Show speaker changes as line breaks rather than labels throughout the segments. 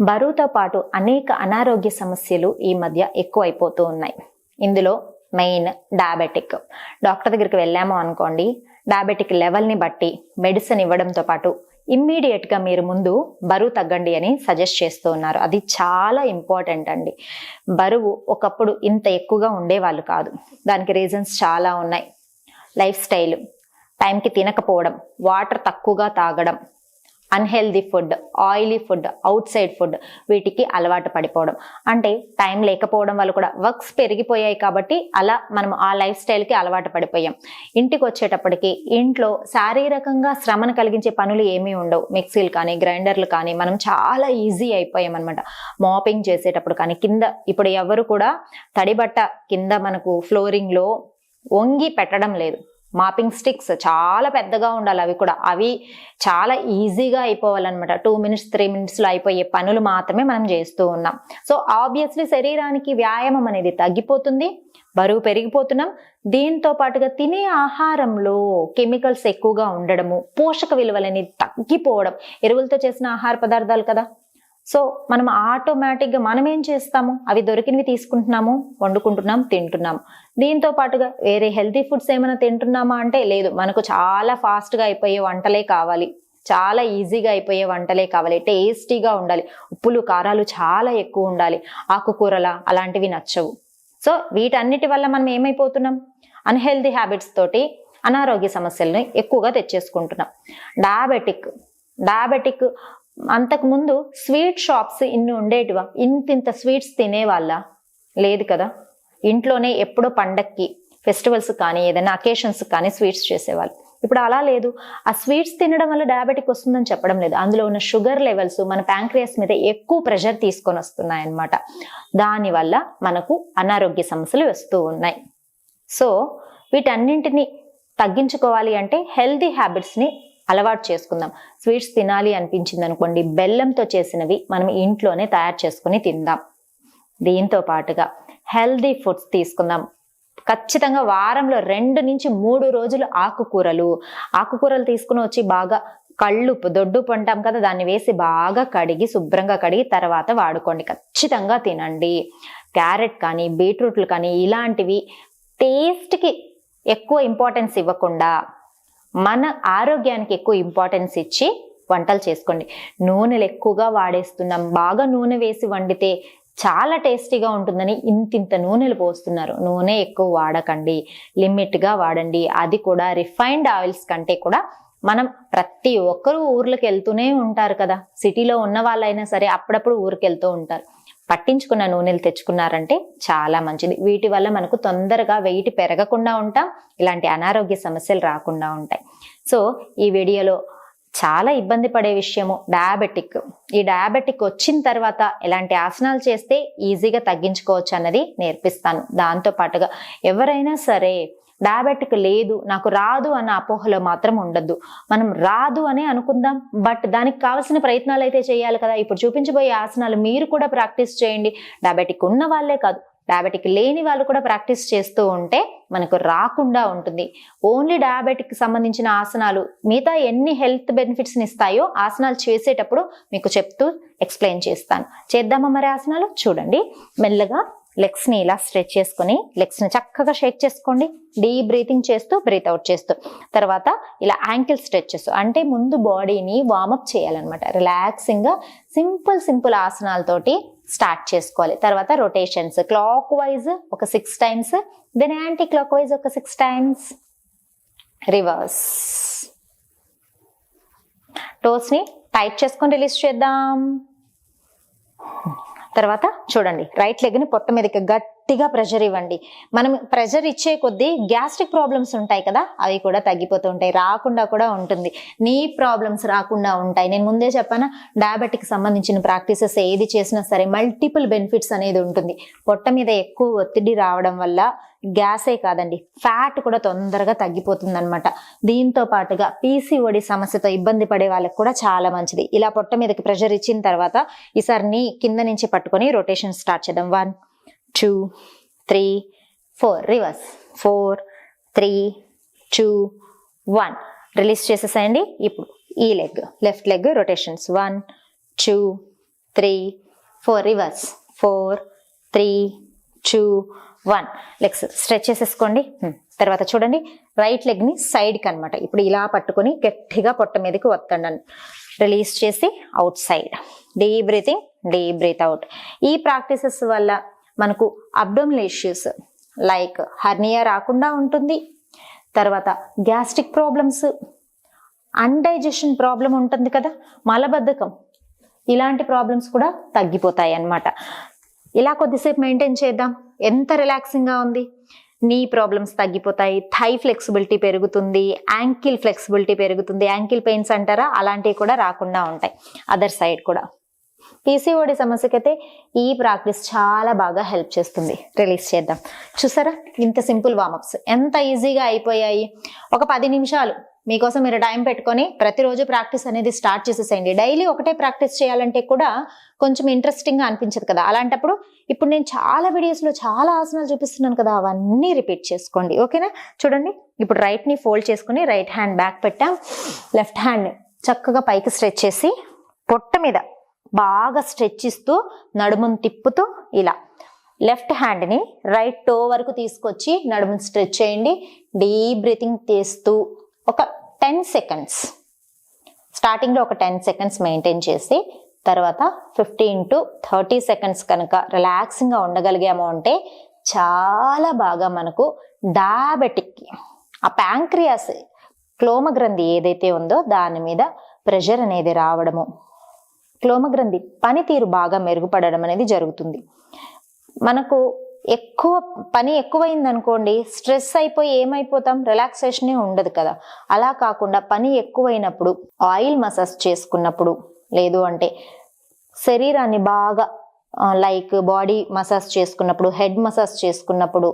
బరువుతో పాటు అనేక అనారోగ్య సమస్యలు ఈ మధ్య ఎక్కువైపోతూ ఉన్నాయి. ఇందులో మెయిన్ డయాబెటిక్ డాక్టర్ దగ్గరికి వెళ్ళాము అనుకోండి డయాబెటిక్ లెవెల్ని బట్టి మెడిసిన్ ఇవ్వడంతో పాటు ఇమ్మీడియట్గా మీరు ముందు బరువు తగ్గండి అని సజెస్ట్ చేస్తూ ఉన్నారు. అది చాలా ఇంపార్టెంట్ అండి. బరువు ఒకప్పుడు ఇంత ఎక్కువగా ఉండేవాళ్ళు కాదు. దానికి రీజన్స్ చాలా ఉన్నాయి. లైఫ్ స్టైల్ టైంకి తినకపోవడం వాటర్ తక్కువగా తాగడం unhealthy food oily food outside food వీటికి అలవాటు పడిపోవడం. అంటే టైం లేకపోవడం వల్ల కూడా వర్క్స్ పెరిగిపోయాయి కాబట్టి అలా మనం ఆ లైఫ్ స్టైల్కి అలవాటు పడిపోయాం. ఇంటికి వచ్చేటప్పటికి ఇంట్లో శారీరకంగా శ్రమను కలిగించే పనులు ఏమీ ఉండవు. మిక్సీలు కానీ గ్రైండర్లు కానీ మనం చాలా ఈజీ అయిపోయాం అనమాట మాపింగ్ చేసేటప్పుడు కానీ కింద ఇప్పుడు ఎవరు కూడా తడిబట్ట కింద మనకు ఫ్లోరింగ్లో వంగి పెట్టడం లేదు. మాపింగ్ స్టిక్స్ చాలా పెద్దగా ఉండాలి అవి కూడా. అవి చాలా ఈజీగా అయిపోవాలన్నమాట. టూ మినిట్స్ త్రీ మినిట్స్లో అయిపోయే పనులు మాత్రమే మనం చేస్తూ ఉన్నాం. సో ఆబ్వియస్లీ శరీరానికి వ్యాయామం అనేది తగ్గిపోతుంది బరువు పెరిగిపోతున్నాం. దీంతో పాటుగా తినే ఆహారంలో కెమికల్స్ ఎక్కువగా ఉండడము పోషక విలువలు అనేది తగ్గిపోవడం. ఎరువులతో చేసిన ఆహార పదార్థాలు కదా? సో మనం ఆటోమేటిక్గా మనం ఏం చేస్తాము? అవి దొరికినవి తీసుకుంటున్నాము వండుకుంటున్నాం తింటున్నాము. దీంతో పాటుగా వేరే హెల్తీ ఫుడ్స్ ఏమైనా తింటున్నామా అంటే లేదు. మనకు చాలా ఫాస్ట్గా అయిపోయే వంటలే కావాలి. చాలా ఈజీగా అయిపోయే వంటలే కావాలి. టేస్టీగా ఉండాలి. ఉప్పులు కారాలు చాలా ఎక్కువ ఉండాలి. ఆకుకూరల అలాంటివి నచ్చవు. సో వీటన్నిటి వల్ల మనం ఏమైపోతున్నాం? అన్హెల్దీ హ్యాబిట్స్ తోటి అనారోగ్య సమస్యలను ఎక్కువగా తెచ్చేసుకుంటున్నాం. డయాబెటిక్ డయాబెటిక్ అంతకుముందు స్వీట్ షాప్స్ ఇన్ని ఉండేటివా? ఇంతింత స్వీట్స్ తినేవాళ్ళ? లేదు కదా. ఇంట్లోనే ఎప్పుడో పండక్కి ఫెస్టివల్స్ కానీ ఏదైనా అకేషన్స్ కానీ స్వీట్స్ చేసేవాళ్ళు. ఇప్పుడు అలా లేదు. ఆ స్వీట్స్ తినడం వల్ల డయాబెటిక్ వస్తుందని చెప్పడం లేదు. అందులో ఉన్న షుగర్ లెవెల్స్ మన ప్యాంక్రియాస్ మీద ఎక్కువ ప్రెషర్ తీసుకొని వస్తున్నాయి అన్నమాట దానివల్ల మనకు అనారోగ్య సమస్యలు వస్తూ ఉన్నాయి. సో వీటన్నింటిని తగ్గించుకోవాలి అంటే హెల్దీ హ్యాబిట్స్ని అలవాటు చేసుకుందాం. స్వీట్స్ తినాలి అనిపించింది అనుకోండి బెల్లంతో చేసినవి మనం ఇంట్లోనే తయారు చేసుకుని తిందాం. దీంతో పాటుగా హెల్దీ ఫుడ్స్ తీసుకుందాం. ఖచ్చితంగా వారంలో రెండు నుంచి మూడు రోజులు ఆకుకూరలు. ఆకుకూరలు తీసుకుని వచ్చి బాగా కళ్ళు దొడ్డు పంటాం కదా దాన్ని వేసి బాగా కడిగి శుభ్రంగా కడిగి తర్వాత వాడుకోండి. ఖచ్చితంగా తినండి. క్యారెట్ కానీ బీట్రూట్లు కానీ ఇలాంటివి టేస్ట్కి ఎక్కువ ఇంపార్టెన్స్ ఇవ్వకుండా మన ఆరోగ్యానికి ఎక్కువ ఇంపార్టెన్స్ ఇచ్చి వంటలు చేసుకోండి. నూనెలు ఎక్కువగా వాడేస్తున్నాం. బాగా నూనె వేసి వండితే చాలా టేస్టీగా ఉంటుందని ఇంతింత నూనెలు పోస్తున్నారు. నూనె ఎక్కువ వాడకండి. లిమిట్గా వాడండి. అది కూడా రిఫైన్డ్ ఆయిల్స్ కంటే కూడా మనం ప్రతి ఒక్కరూ ఊర్లకు వెళ్తూనే ఉంటారు కదా. సిటీలో ఉన్న వాళ్ళైనా సరే అప్పుడప్పుడు ఊరికి వెళ్తూ ఉంటారు. పట్టించుకున్న నూనెలు తెచ్చుకున్నారంటే చాలా మంచిది. వీటి వల్ల మనకు తొందరగా వెయిట్ పెరగకుండా ఉంటాం ఇలాంటి అనారోగ్య సమస్యలు రాకుండా ఉంటాయి. సో ఈ వీడియోలో చాలా ఇబ్బంది పడే విషయము డయాబెటిక్ ఈ డయాబెటిక్ వచ్చిన తర్వాత ఎలాంటి ఆసనాలు చేస్తే ఈజీగా తగ్గించుకోవచ్చు అన్నది నేర్పిస్తాను. దాంతో పాటుగా ఎవరైనా సరే డయాబెటిక్ లేదు నాకు రాదు అన్న అపోహలో మాత్రం ఉండద్దు. మనం రాదు అని అనుకుందాం బట్ దానికి కావాల్సిన ప్రయత్నాలు అయితే చేయాలి కదా. ఇప్పుడు చూపించబోయే ఆసనాలు మీరు కూడా ప్రాక్టీస్ చేయండి. డయాబెటిక్ ఉన్న వాళ్ళే కాదు డయాబెటిక్ లేని వాళ్ళు కూడా ప్రాక్టీస్ చేస్తూ ఉంటే మనకు రాకుండా ఉంటుంది. ఓన్లీ డయాబెటిక్ సంబంధించిన ఆసనాలు మిగతా ఎన్ని హెల్త్ బెనిఫిట్స్ని ఇస్తాయో ఆసనాలు చేసేటప్పుడు మీకు చెప్తూ ఎక్స్ప్లెయిన్ చేస్తాను. చేద్దామా మరి ఆసనాలు? చూడండి. మెల్లగా లెగ్స్ని ఇలా స్ట్రెచ్ చేసుకొని లెగ్స్ని చక్కగా షేక్ చేసుకోండి. డీప్ బ్రీతింగ్ చేస్తూ బ్రీత్ అవుట్ చేస్తూ. తర్వాత ఇలా యాంకిల్ స్ట్రెచ్ చేస్తూ అంటే ముందు బాడీని వార్మప్ చేయాలన్నమాట. రిలాక్సింగ్గా సింపుల్ సింపుల్ ఆసనాలతోటి స్టార్ట్ చేసుకోవాలి. తర్వాత రొటేషన్స్. క్లాక్ వైజ్ ఒక six times. Then anti clock wise ఒక సిక్స్ టైమ్స్. రివర్స్. టోస్ని టైట్ చేసుకొని రిలీజ్ చేద్దాం. తర్వాత చూడండి రైట్ లెగ్ని పొట్ట మీదకి గట్టిగా ప్రెషర్ ఇవ్వండి. మనం ప్రెషర్ ఇచ్చే కొద్దీ గ్యాస్ట్రిక్ ప్రాబ్లమ్స్ ఉంటాయి కదా అవి కూడా తగ్గిపోతూ ఉంటాయి రాకుండా కూడా ఉంటుంది. నీ ప్రాబ్లమ్స్ రాకుండా ఉంటాయి. నేను ముందే చెప్పాను డయాబెటిక్ సంబంధించిన ప్రాక్టీసెస్ ఏది చేసినా సరే మల్టిపుల్ బెనిఫిట్స్ అనేది ఉంటుంది. పొట్ట మీద ఎక్కువ ఒత్తిడి రావడం వల్ల గ్యాసే కాదండి ఫ్యాట్ కూడా తొందరగా తగ్గిపోతుంది అనమాట దీంతో పాటుగా పీసీఓడి సమస్యతో ఇబ్బంది పడే వాళ్ళకి కూడా చాలా మంచిది. ఇలా పొట్ట మీదకి ప్రెషర్ ఇచ్చిన తర్వాత ఈసారి నీ కింద నుంచి పట్టుకొని రొటేషన్ స్టార్ట్ చేద్దాం. One two three four reverse four three two one release చేసేసేయండి. ఇప్పుడు ఈ leg left leg rotations one two three four reverse four three two one legs stretch చేసేసుకోండి. Hmm. తర్వాత చూడండి. రైట్ లెగ్ని సైడ్కి అనమాట ఇప్పుడు ఇలా పట్టుకొని గట్టిగా పొట్ట మీదకి వత్తండి రిలీజ్ చేసి outside deep breathing deep breath out ఈ ప్రాక్టీసెస్ వల్ల మనకు అబ్డోమినల్ ఇష్యూస్ లైక్ హర్నియా రాకుండా ఉంటుంది. తర్వాత గ్యాస్ట్రిక్ ప్రాబ్లమ్స్ అన్డైజెషన్ ప్రాబ్లం ఉంటుంది కదా మలబద్ధకం. ఇలాంటి ప్రాబ్లమ్స్ కూడా తగ్గిపోతాయి అన్నమాట. ఇలా కొద్దిసేపు మెయింటైన్ చేద్దాం. ఎంత రిలాక్సింగ్గా ఉంది. నీ ప్రాబ్లమ్స్ తగ్గిపోతాయి. థై ఫ్లెక్సిబిలిటీ పెరుగుతుంది. యాంకిల్ ఫ్లెక్సిబిలిటీ పెరుగుతుంది. యాంకిల్ పెయిన్స్ అంటారా? అలాంటివి కూడా రాకుండా ఉంటాయి. అదర్ సైడ్ కూడా. పీసీఓడి సమస్యకైతే ఈ ప్రాక్టీస్ చాలా బాగా హెల్ప్ చేస్తుంది. రిలీజ్ చేద్దాం. చూసారా? ఇంత సింపుల్ వామప్స్ ఎంత ఈజీగా అయిపోయాయి. ఒక పది నిమిషాలు. మీకోసం మీరు టైం పెట్టుకొని ప్రతిరోజు ప్రాక్టీస్ అనేది స్టార్ట్ చేసేసేయండి. డైలీ ఒకటే ప్రాక్టీస్ చేయాలంటే కూడా కొంచెం ఇంట్రెస్టింగ్గా అనిపించదు కదా. అలాంటప్పుడు ఇప్పుడు నేను చాలా వీడియోస్లో చాలా ఆసనాలు చూపిస్తున్నాను కదా. అవన్నీ రిపీట్ చేసుకోండి. ఓకేనా? చూడండి. ఇప్పుడు రైట్ని ఫోల్డ్ చేసుకుని రైట్ హ్యాండ్ బ్యాక్ పెట్టాం. లెఫ్ట్ హ్యాండ్ చక్కగా పైకి స్ట్రెచ్ చేసి పొట్ట మీద బాగా స్ట్రెచ్ ఇస్తూ నడుమును తిప్పుతూ ఇలా. లెఫ్ట్ హ్యాండ్ని రైట్ టో వరకు తీసుకొచ్చి నడుమును స్ట్రెచ్ చేయండి. డీప్ బ్రీతింగ్ తీస్తూ ఒక టెన్ సెకండ్స్. స్టార్టింగ్లో ఒక టెన్ సెకండ్స్ మెయింటైన్ చేసి తర్వాత ఫిఫ్టీన్ టు థర్టీ సెకండ్స్ కనుక రిలాక్సింగ్గా ఉండగలిగాము అంటే చాలా బాగా మనకు డయాబెటిక్ ఆ ప్యాంక్రియాస్ క్లోమ గ్రంథి ఏదైతే ఉందో దాని మీద ప్రెషర్ అనేది రావడము. క్లోమగ్రంథి పనితీరు బాగా మెరుగుపడడం అనేది జరుగుతుంది. మనకు ఎక్కువ పని ఎక్కువైంది అనుకోండి స్ట్రెస్ అయిపోయి ఏమైపోతాం? రిలాక్సేషనే ఉండదు కదా. అలా కాకుండా పని ఎక్కువైనప్పుడు ఆయిల్ మసాజ్ చేసుకున్నప్పుడు లేదు అంటే శరీరాన్ని బాగా లైక్ బాడీ మసాజ్ చేసుకున్నప్పుడు హెడ్ మసాజ్ చేసుకున్నప్పుడు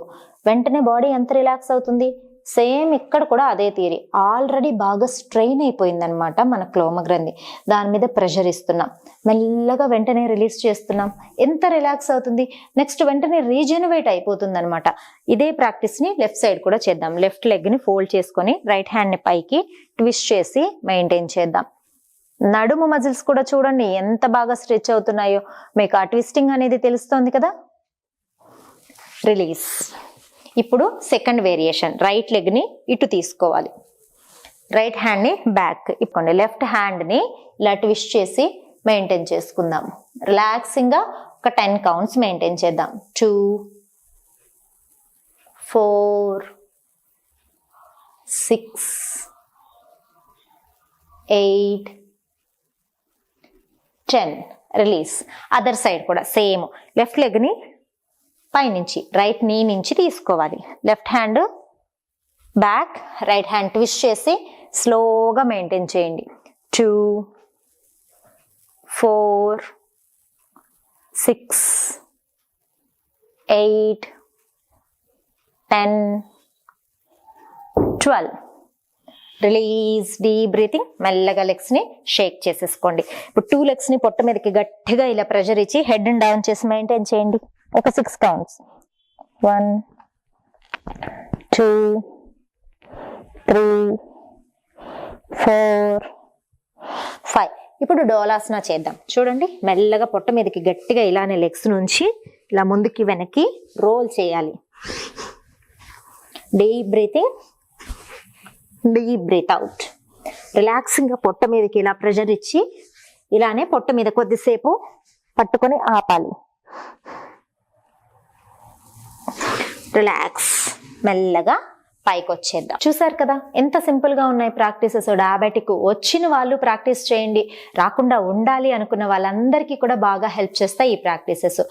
వెంటనే బాడీ ఎంత రిలాక్స్ అవుతుంది? సేమ్ ఇక్కడ కూడా అదే థియరీ. ఆల్రెడీ బాగా స్ట్రెయిన్ అయిపోయిందనమాట మన క్లోమ గ్రంథి. దాని మీద ప్రెషర్ ఇస్తున్నాం. మెల్లగా వెంటనే రిలీజ్ చేస్తున్నాం. ఎంత రిలాక్స్ అవుతుంది? నెక్స్ట్ వెంటనే రీజెనరేట్ అయిపోతుంది అనమాట ఇదే ప్రాక్టీస్ని లెఫ్ట్ సైడ్ కూడా చేద్దాం. లెఫ్ట్ లెగ్ని ఫోల్డ్ చేసుకొని రైట్ హ్యాండ్ని పైకి ట్విస్ట్ చేసి మెయింటైన్ చేద్దాం. నడుము మజిల్స్ కూడా చూడండి. ఎంత బాగా స్ట్రెచ్ అవుతున్నాయో. మీకు ఆ ట్విస్టింగ్ అనేది తెలుస్తోంది కదా? రిలీజ్. ఇప్పుడు సెకండ్ వేరియేషన్ రైట్ లెగ్ని ఇటు తీసుకోవాలి. రైట్ హ్యాండ్ని బ్యాక్ ఇప్పుకోండి లెఫ్ట్ హ్యాండ్ని ఇలా ట్విస్ట్ చేసి మెయింటైన్ చేసుకుందాం. రిలాక్సింగ్గా ఒక టెన్ కౌంట్స్ మెయింటైన్ చేద్దాం. Two four six eight ten release other side కూడా సేమ్ లెఫ్ట్ లెగ్ని పైనుంచి రైట్ నీ నుంచి తీసుకోవాలి. Left hand back right hand twist చేసి స్లోగా మెయింటైన్ చేయండి. Two four six eight ten twelve release deep breathing మెల్లగా లెగ్స్ని షేక్ చేసేసుకోండి. ఇప్పుడు టూ లెగ్స్ని పొట్ట మీదకి గట్టిగా ఇలా ప్రెషర్ ఇచ్చి హెడ్ డౌన్ చేసి మెయింటైన్ చేయండి. ఒక six counts one two three four five ఇప్పుడు డోలాసన చేద్దాం. చూడండి మెల్లగా పొట్ట మీదకి గట్టిగా ఇలానే లెగ్స్ నుంచి ఇలా ముందుకి వెనక్కి రోల్ చేయాలి. Deep breathing deep breath out రిలాక్సింగ్గా పొట్ట మీదకి ఇలా ప్రెషర్ ఇచ్చి ఇలానే పొట్ట మీద కొద్దిసేపు పట్టుకొని ఆపాలి. రిలాక్స్ మెల్లగా పైకి వచ్చేద్దాం చూసారు కదా ఎంత సింపుల్గా ఉన్నాయి ప్రాక్టీసెస్. డయాబెటిక్ వచ్చిన వాళ్ళు ప్రాక్టీస్ చేయండి. రాకుండా ఉండాలి అనుకున్న వాళ్ళందరికీ కూడా బాగా హెల్ప్ చేస్తాయి ఈ ప్రాక్టీసెస్.